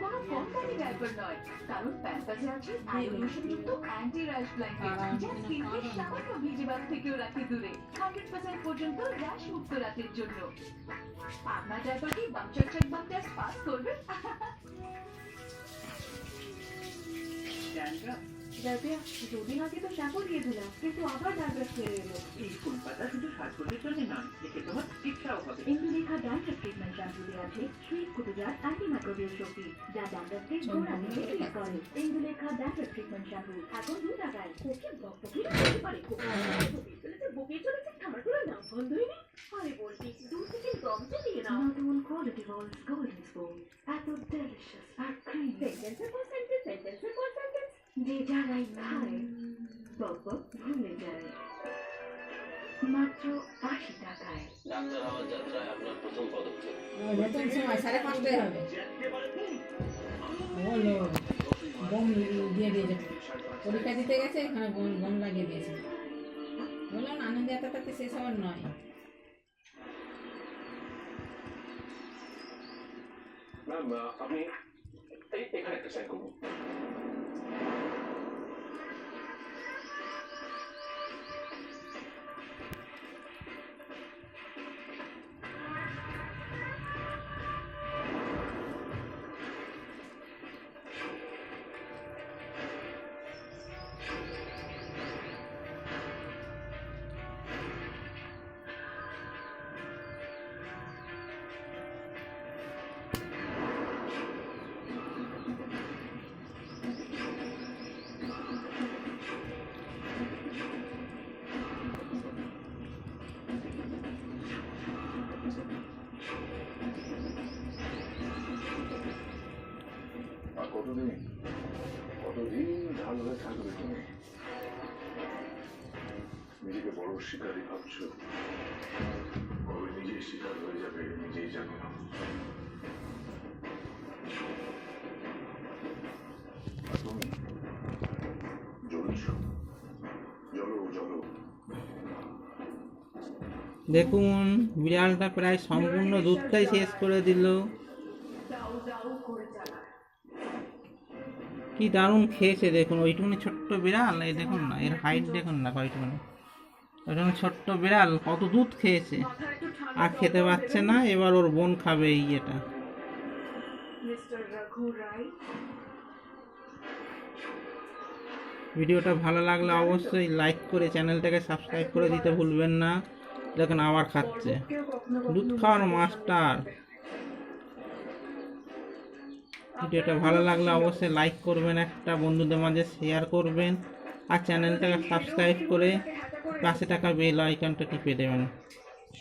কোনো company diaper নয় কারণ প্যাম্পাসে আছে আয়োডিনযুক্ত অ্যান্টি র্যাশ ব্ল্যাঙ্কেট যা স্কিনকে সামান্য ভিজে থেকেও রাখে দূরে। হান্ড্রেড পার্সেন্ট পর্যন্ত র্যাশ মুক্ত রাতের জন্য। আপনার ডাইপার কি বাচ্চার চেক বাম টেস্ট পাস করবে রাবিয়া দুদিন আগে তো শ্যাম্পু দিয়ে দিলাম কিন্তু আবার ডান্ড্রাফ ফিরে এলো এই ফুল পাতা শুধু সাজগোজের জন্য নয় এতে তোমার চিকিৎসাও হবে ইন্দুলেখা ড্যান্ড্রাফ ট্রিটমেন্ট শ্যাম্পু দিয়ে আছে কুটুজার অ্যান্টিমাইক্রোবিয়াল শক্তি যা ড্যান্ড্রাফকে গোড়া থেকে ঠিক করে ইন্দুলেখা ড্যান্ড্রাফ ট্রিটমেন্ট শ্যাম্পু এখন দু টাকায় কোকে বকবকি করতে পারে চলেছে বকে চলেছে আমার নাম বন্ধই নেই আরে বলবি দূর থেকে দম চালিয়ে নাও নতুন কোয়ালিটি রোলস গোল্ডেন স্পুন এত ডেলিশিয়াস আর ক্রিম সেন্টেন্সের পর সেন্টেন্স সেন্টেন্সের পর সেন্টেন্স যে যারাই খায় বক বক ভুলে যায় আশি টাকায় সাড়ে হবে দিয়ে পরীক্ষা দিতে গেছে এখানে গম লাগিয়ে দিয়েছে বললাম আনন্দ এত তাতে শেষ হওয়ার নয় আপনি এখানে একটা সাইন করুন। কতদিন? কতদিন ঢাল হয়ে থাকবে তুমি? নিজেকে বড় শিকারী ভাবছ? কবে নিজেই শিকার হয়ে যাবে নিজেই জানো না। তুমি? জ্বলছ। দেখুন বিড়ালটা প্রায় সম্পূর্ণ দুধটাই শেষ করে দিল। কি দারুণ খেয়েছে দেখুন, ওইটুকুনি ছোট্ট বিড়াল, এই দেখুন না, এর হাইট দেখুন না কয়টুকুনি। ওইটুকুনি ছোট্ট বিড়াল, কত দুধ খেয়েছে। আর খেতে পারছে না, এবার ওর বোন খাবে এই এটা। ভিডিওটা ভালো লাগলে অবশ্যই লাইক করে চ্যানেলটাকে সাবস্ক্রাইব করে দিতে ভুলবেন না। দেখুন, আবার খাচ্ছে। দুধ খাওয়ার মাস্টার ভিডিওটা ভালো লাগলে অবশ্যই লাইক করবেন, একটা বন্ধুদের মাঝে শেয়ার করবেন, আর চ্যানেলটাকে সাবস্ক্রাইব করে পাশে টাকা বেল আইকনটা টিপে দেবেন।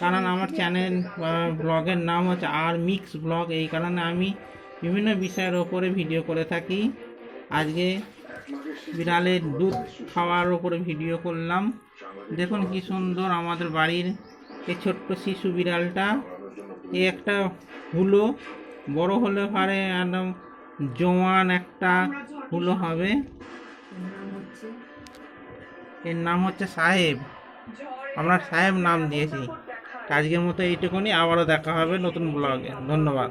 কারণ আমার চ্যানেল ব্লগের নাম হচ্ছে আর মিক্স ব্লগ এই কারণে আমি বিভিন্ন বিষয়ের ওপরে ভিডিও করে থাকি। আজকে বিড়ালের দুধ খাওয়ার ওপরে ভিডিও করলাম। দেখুন কি সুন্দর আমাদের বাড়ির এই ছোট্ট শিশু বিড়ালটা এই একটা হুলো বড় হলে পারে একদম জোয়ান একটা হুলো হবে। এর নাম হচ্ছে? সাহেব। আমরা সাহেব নাম দিয়েছি। আজকের মতো এইটুকুনি আবারও দেখা হবে নতুন ব্লগে ধন্যবাদ।